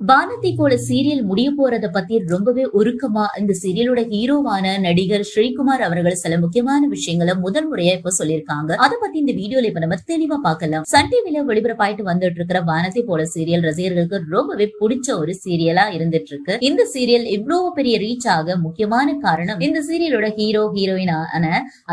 வானத்தை கோல சீரியல் முடிய போறத பத்தி ரொம்பவே உருக்கமா இந்த சீரியலோட ஹீரோவான நடிகர் ஸ்ரீகுமார் அவர்கள் சில முக்கியமான விஷயங்களை முதல் முறையா இப்ப சொல்லியிருக்காங்க. அத பத்தி இந்த வீடியோல இப்ப நம்ம தெளிவா பார்க்கலாம். சன் டிவில ஒளிபரப்பாயிட்டு வந்துட்டு இருக்கிற வானத்தை போல சீரியல் ரசிகர்களுக்கு ரொம்பவே பிடிச்ச ஒரு சீரியலா இருந்துட்டு இருக்கு இந்த சீரியல் இவ்வளவு பெரிய ரீச் ஆக முக்கியமான காரணம் இந்த சீரியலோட ஹீரோ ஹீரோயின் ஆன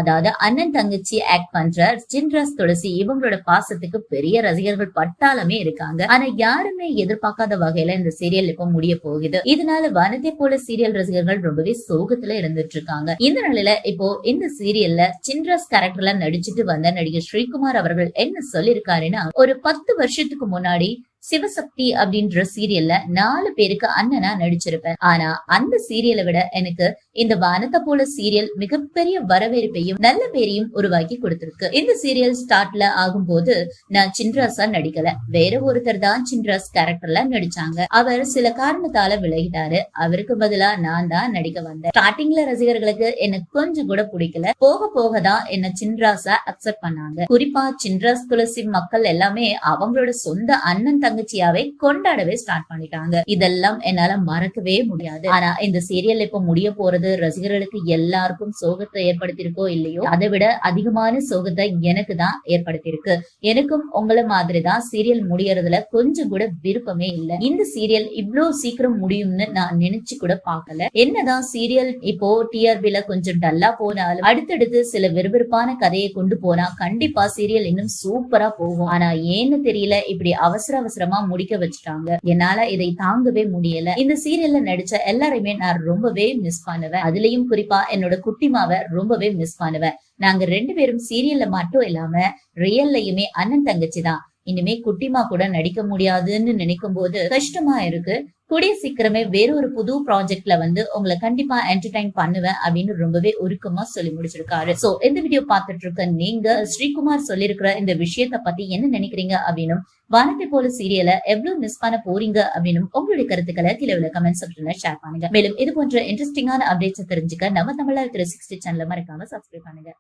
அதாவது அண்ணன் தங்கச்சி ஆக்ட் பண்ற சின்ராஸ் துளசி இவங்களோட பாசத்துக்கு பெரிய ரசிகர்கள் பட்டாளமே இருக்காங்க. ஆனா யாருமே எதிர்பார்க்காத வகையில இந்த சீரியல் இப்ப முடிய போகுது. இதனால வனத்தை போல சீரியல் ரசிகர்கள் ரொம்பவே சோகத்துல இருந்துட்டு இருக்காங்க இந்த நிலையில இப்போ இந்த சீரியல்ல சின்ராஸ் கேரக்டர்ல நடிச்சிட்டு வந்த நடிகர் ஸ்ரீகுமார் அவர்கள் என்ன சொல்லிருக்காருன்னா ஒரு பத்து வருஷத்துக்கு முன்னாடி சிவசக்தி அப்படின்ற சீரியல்ல நாலு பேருக்கு அண்ணனா நடிச்சிருப்பேன். ஆனா அந்த சீரியலை விட எனக்கு இந்த வானத்தை போல சீரியல் மிகப்பெரிய வரவேற்பையும் நல்ல பேரையும் உருவாக்கி கொடுத்திருக்கு. இந்த சீரியல் ஸ்டார்ட்ல ஆகும்போது நான் சின்ராஸா நடிக்கல. வேற ஒருத்தர் தான் சின்ராஸ் கேரக்டர்ல நடிச்சாங்க. அவர் சில காரணத்தால விலகிட்டாரு. அவருக்கு பதிலா நான் தான் நடிக்க வந்தேன். ஸ்டார்டிங்ல ரசிகர்களுக்கு எனக்கு கொஞ்சம் கூட பிடிக்கல. போக போக தான் என்ன சின்ராஸா அக்செப்ட் பண்ணாங்க. குறிப்பா சின்ராஸ் துளசி மக்கள் எல்லாமே அவங்களோட சொந்த அண்ணன் தங்கச்சியாவே கொண்டாடவே ஸ்டார்ட் பண்ணிட்டாங்க. இதெல்லாம் என்னால மறக்கவே முடியாது. ஆனா இந்த சீரியல் இப்ப முடிய போறது ரசிகர்களுக்கு எல்லாருக்கும் சோகத்தை ஏற்படுத்தியிருக்கோ இல்லையோ அதை விட அதிகமான சோகத்தை எனக்கு தான் ஏற்படுத்தியிருக்கு. எனக்கும் உங்கள மாதிரிதான் சீரியல் முடியறதுல கொஞ்சம் கூட விருப்பமே இல்ல. இந்த சீரியல் இவ்வளவு சீக்கிரம் முடியும்னு நான் நினைச்சு கூட பாக்கல என்னதான் சீரியல் இப்போ டிஆர்பில கொஞ்சம் டல்லா போனாலும் அடுத்தடுத்து சில விறுவிறுப்பான கதையை கொண்டு போனா கண்டிப்பா சீரியல் இன்னும் சூப்பரா போகும். ஆனா ஏன்னு தெரியல இப்படி அவசர அவசரமா முடிக்க வச்சுட்டாங்க. என்னால இதை தாங்கவே முடியல. இந்த சீரியல்ல நடிச்ச எல்லாரையுமே நான் ரொம்பவே மிஸ் பண்ணுவேன். அதுலயும் குறிப்பா என்னோட குட்டிமாவை ரொம்பவே மிஸ் பண்ணுவேன். நாங்க ரெண்டு பேரும் சீரியல்ல மட்டும் இல்லாம ரியல்லையுமே அண்ணன் தங்கச்சி தான். இனிமே குட்டிமா கூட நடிக்க முடியாதுன்னு நினைக்கும் போது கஷ்டமா இருக்கு. கூடிய சீக்கிரமே வேற ஒரு புது ப்ராஜெக்ட்ல வந்து உங்களை கண்டிப்பா என்டர்டைன் பண்ணுவேன் அப்படின்னு ரொம்பவே உருக்கமா சொல்லி முடிச்சிருக்காரு. சோ இந்த வீடியோ பார்த்துட்டு இருக்க நீங்க ஸ்ரீகுமார் சொல்லியிருக்கிற இந்த விஷயத்த பத்தி என்ன நினைக்கிறீங்க அப்படின்னு வானத்தை போல சீரியலை எவ்வளவு மிஸ் பண்ண போறீங்க அப்படின்னு உங்களுடைய கருத்துக்களை கீழே உள்ள கமெண்ட் செக்ஷன்ல ஷேர் பண்ணுங்க. மேலும் இது போன்ற இன்ட்ரெஸ்டிங்கான அப்டேட்ஸ் தெரிஞ்சுக்க நம்ம தமிழர் த்ரீ சிக்ஸ்டி சேனலை மறக்காம சப்ஸ்கிரைப் பண்ணுங்க.